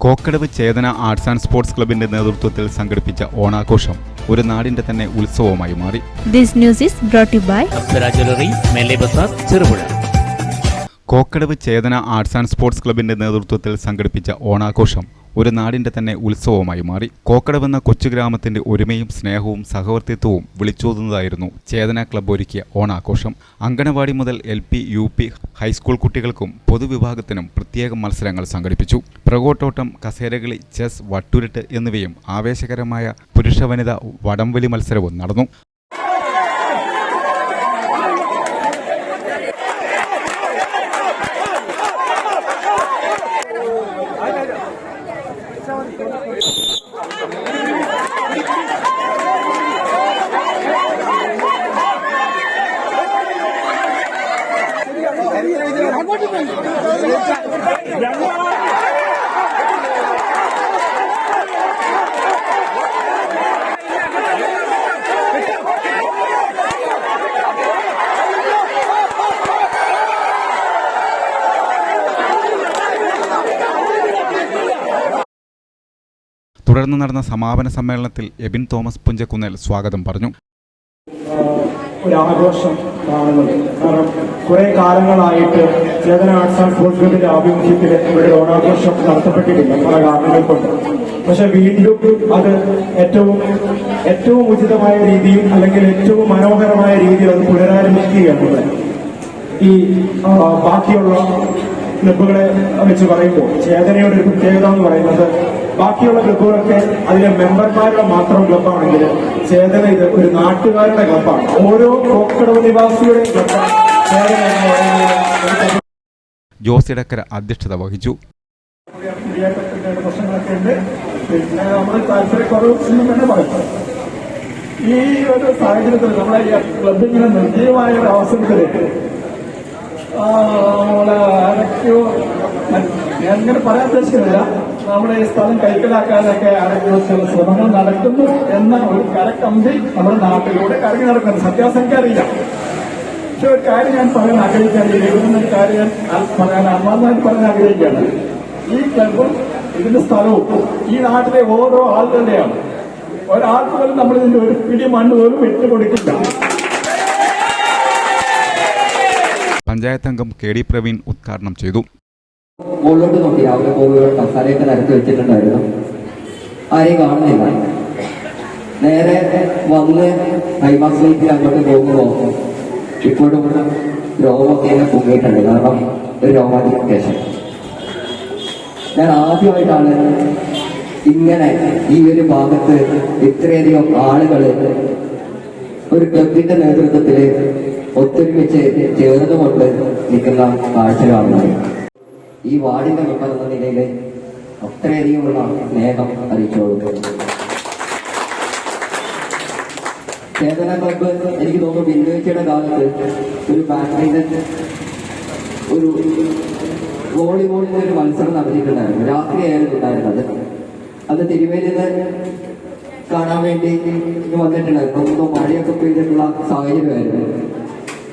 Kokkadavu Chethana arts and sports ക്ലബിന്റെ നേതൃത്വത്തിൽ സംഘടിപ്പിച്ച ഓണാഘോഷം ഒരു നാടിന്റെ തന്നെ ഉത്സവമായി മാറി. This news is brought to you by Apsara jewellery Cherupuzha. Kokkadavu Chethana arts and sports ക്ലബിന്റെ നേതൃത്വത്തിൽ സംഘടിപ്പിച്ച ഓണാഘോഷം ഒരു നാടിന്റെ തന്നെ ഉത്സവമായി മാറി. കോക്കടവെന്ന കൊച്ചു ഗ്രാമത്തിന്റെ ഒരുമയും സ്നേഹവും സഹവർത്തിത്വവും വിളിച്ചോതുന്നതായിരുന്നു ചേതന ക്ലബ്ബ് ഒരുക്കിയ ഓണാഘോഷം. അങ്കണവാടി മുതൽ L P U P high school കുട്ടികൾക്കും പൊതുവിഭാഗത്തിനും പ്രത്യേക മത്സരങ്ങൾ സംഘടിപ്പിച്ചു. പ്രകോട്ടോട്ടം കസേരകളി ചെസ് വട്ടുരുട്ട് എന്നിവയും ആവേശകരമായ പുരുഷ വനിത വടംവലി മത്സരവും നടന്നു. തുടർന്ന് നടന്ന സമാപന സമ്മേളനത്തിൽ എബിൻ തോമസ് പുഞ്ചക്കുന്നേൽ സ്വാഗതം പറഞ്ഞു. ഒരു ആഘോഷം കാണുന്നത്. കാരണം കുറെ കാലങ്ങളായിട്ട് ചേതന ആർട്സ് ആൻഡ് സ്പോർട്സ് ഗ്രൂപ്പിന്റെ ആഭിമുഖ്യത്തിൽ ഇവിടെ ഓണാഘോഷം നടത്തപ്പെട്ടിട്ടില്ല പല കാരണങ്ങൾ കൊണ്ട്. പക്ഷെ വീണ്ടും അത് ഏറ്റവും ഏറ്റവും ഉചിതമായ രീതിയിൽ അല്ലെങ്കിൽ ഏറ്റവും മനോഹരമായ രീതിയിൽ അത് പുനരാരംഭിക്കുകയാണ് ഈ ബാക്കിയുള്ള ക്ലബുകളെ വെച്ച് പറയുമ്പോൾ ചേതനയുടെ ഒരു പ്രത്യേകത എന്ന് പറയുന്നത് ബാക്കിയുള്ള ഗ്രൂപ്പുകളൊക്കെ അതിലെ മെമ്പർമാരുടെ മാത്രം ക്ലബ്ബാണെങ്കിൽ ചേതന ഇത് ഒരു നാട്ടുകാരുടെ ക്ലബ്ബാണ് ഓരോ കോക്കടവ് നിവാസിയുടെയും ക്ലബ്ബാണ് ചേതന എന്ന് പറയുന്നത് ജോസ് ഇടക്കര അധ്യക്ഷത വഹിച്ചു. പ്രശ്നങ്ങളൊക്കെ ഉണ്ട്. പിന്നെ നമ്മൾ താല്പര്യക്കുറവ് തന്നെ പറയും ഈ ഒരു സാഹചര്യത്തിൽ നമ്മളെ ഈ ക്ലബിങ്ങനെ നിർജീവമായ ഒരു അവസരത്തിലേക്ക് ആ, നമ്മളെ ആരൊക്കെയോ ഞാൻ ഇങ്ങനെ പറയാൻ ഉദ്ദേശിക്കുന്നില്ല. നമ്മുടെ ഈ സ്ഥലം കൈക്കലാക്കാനൊക്കെ ചില ശ്രമങ്ങൾ നടക്കുന്നു എന്ന ഒരു കരക്കമ്പി നമ്മുടെ നാട്ടിലൂടെ കറങ്ങി നടക്കുന്നു. സത്യാസംഖ്യ അറിയില്ല. പക്ഷെ ഒരു കാര്യം ഞാൻ പറയാൻ ആഗ്രഹിക്കുകയാണ്. ഈ എഴുതുന്ന ഒരു കാര്യം പറയാൻ അമ്മാന്നായിട്ട് പറയാൻ ആഗ്രഹിക്കുകയാണ്. ഈ ക്ലബും ഇതിന്റെ സ്ഥലവും ഈ നാട്ടിലെ ഓരോ ആളുകളുടെയാണ്. ഒരാൾക്ക് പോലും നമ്മൾ ഇതിന്റെ ഒരു പിടി മണ്ണ് പോലും വിട്ടുകൊടുക്കില്ല പഞ്ചായത്ത് അംഗം കെ ഡി പ്രവീൺ ഉദ്ഘാടനം ചെയ്തു. മുകളിലോട്ട് നോക്കി. രാവിലെ പോകുമ്പോൾ കസാലയൊക്കെ നിരത്തി വെച്ചിട്ടുണ്ടായിരുന്നു. ആരെയും കാണുന്നില്ല. നേരെ വന്ന് ഹൈമാസ് ലൈറ്റിൽ അങ്ങോട്ട് പോകുമ്പോൾ ഇപ്പോഴും രോഗമൊക്കെ എന്നെ പൊങ്ങിയിട്ടുണ്ട്. കാരണം ഒരു രോഗാധിക്യേഷൻ ഞാൻ ആദ്യമായിട്ടാണ് ഇങ്ങനെ ഈ ഒരു ഭാഗത്ത് ഇത്രയധികം ആളുകൾ ഒരു ക്ലബിന്റെ നേതൃത്വത്തിൽ ഒത്തൊരുമിച്ച് ചേർന്നുകൊണ്ട് നിൽക്കുന്ന കാഴ്ച കാണുന്നത് ഈ വാർഡിന്റെ മെമ്പർ എന്ന നിലയിൽ അത്രയധികമുള്ള സ്നേഹം അറിയിച്ചോളൂ ചേതന ക്ലബ്ബ് എനിക്ക് തോന്നുന്നു ബിന്ദുവച്ചയുടെ കാലത്ത് ഒരു ബാഡ്മിന്റൺ ഒരു വോളിബോളിന്റെ ഒരു മത്സരം നടത്തിയിട്ടുണ്ടായിരുന്നു രാത്രിയായിരുന്നു ഉണ്ടായിരുന്നത്. അത് തിരുവേലിന്ന് കാണാൻ വേണ്ടി വന്നിട്ടുണ്ടായിരുന്നു. മഴയൊക്കെ പെയ്തിട്ടുള്ള സാഹചര്യമായിരുന്നു.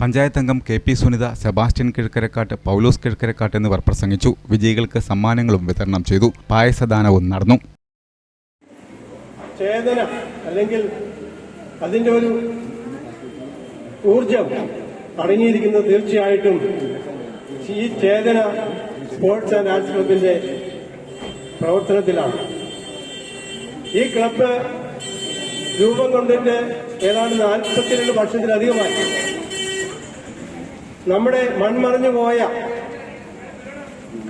പഞ്ചായത്ത് അംഗം കെ പി സുനിത സെബാസ്റ്റ്യൻ കിഴക്കരക്കാട്ട് പൗലോസ് കിഴക്കരക്കാട്ട് എന്നിവർ പ്രസംഗിച്ചു. വിജയികൾക്ക് സമ്മാനങ്ങളും വിതരണം ചെയ്തു. പായസദാനവും നടന്നു. ചേതനം അല്ലെങ്കിൽ അതിന്റെ ഒരു ഊർജം അടങ്ങിയിരിക്കുന്നത് തീർച്ചയായിട്ടും ഈ ചേതന സ്പോർട്സ് ആൻഡ് ആർട്സ് ക്ലബിന്റെ പ്രവർത്തനത്തിലാണ്. ഈ ക്ലബ്ബ് രൂപം കൊണ്ടിട്ട് ഏതാണ്ട് നാൽപ്പത്തിരണ്ട് വർഷത്തിലധികമായി നമ്മുടെ മൺമറിഞ്ഞു പോയ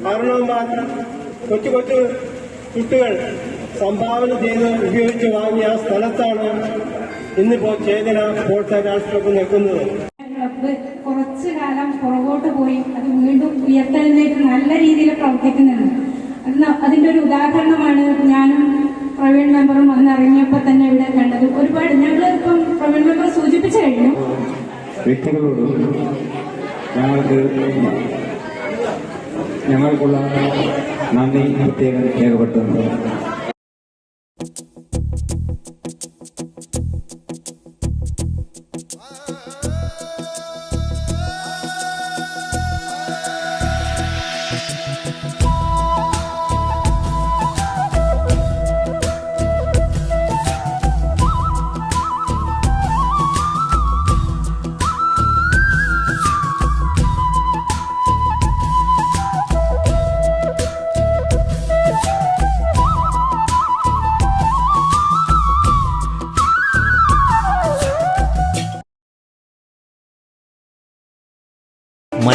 കാരണവന്മാർ കൊച്ചു കൊച്ചു കുട്ടികൾ സംഭാവന ചെയ്ത് ഉപയോഗിച്ച് വാങ്ങിയ ആ സ്ഥലത്താണ് ഇന്നിപ്പോ ചേതന സ്പോർട്സ് രാഷ്ട്രപ്പ് നിൽക്കുന്നത്. കുറച്ചു കാലം പുറകോട്ട് പോയി അത് വീണ്ടും ഉയർത്തെഴുന്നേറ്റ് നല്ല രീതിയിൽ പ്രവർത്തിക്കുന്നുണ്ട്. അത് അതിന്റെ ഒരു ഉദാഹരണമാണ് ഞാനും പ്രവീൺ മെമ്പറും വന്നിറങ്ങിയപ്പോൾ തന്നെ ഇവിടെ കണ്ടത്. ഒരുപാട് ഞങ്ങൾ ഇപ്പം പ്രവീൺ മെമ്പർ സൂചിപ്പിച്ചു കഴിഞ്ഞു. വ്യക്തികളോട് ഞങ്ങൾക്ക് ഞങ്ങൾക്കുള്ള നന്ദി പ്രത്യേകം രേഖപ്പെടുത്തുന്നു.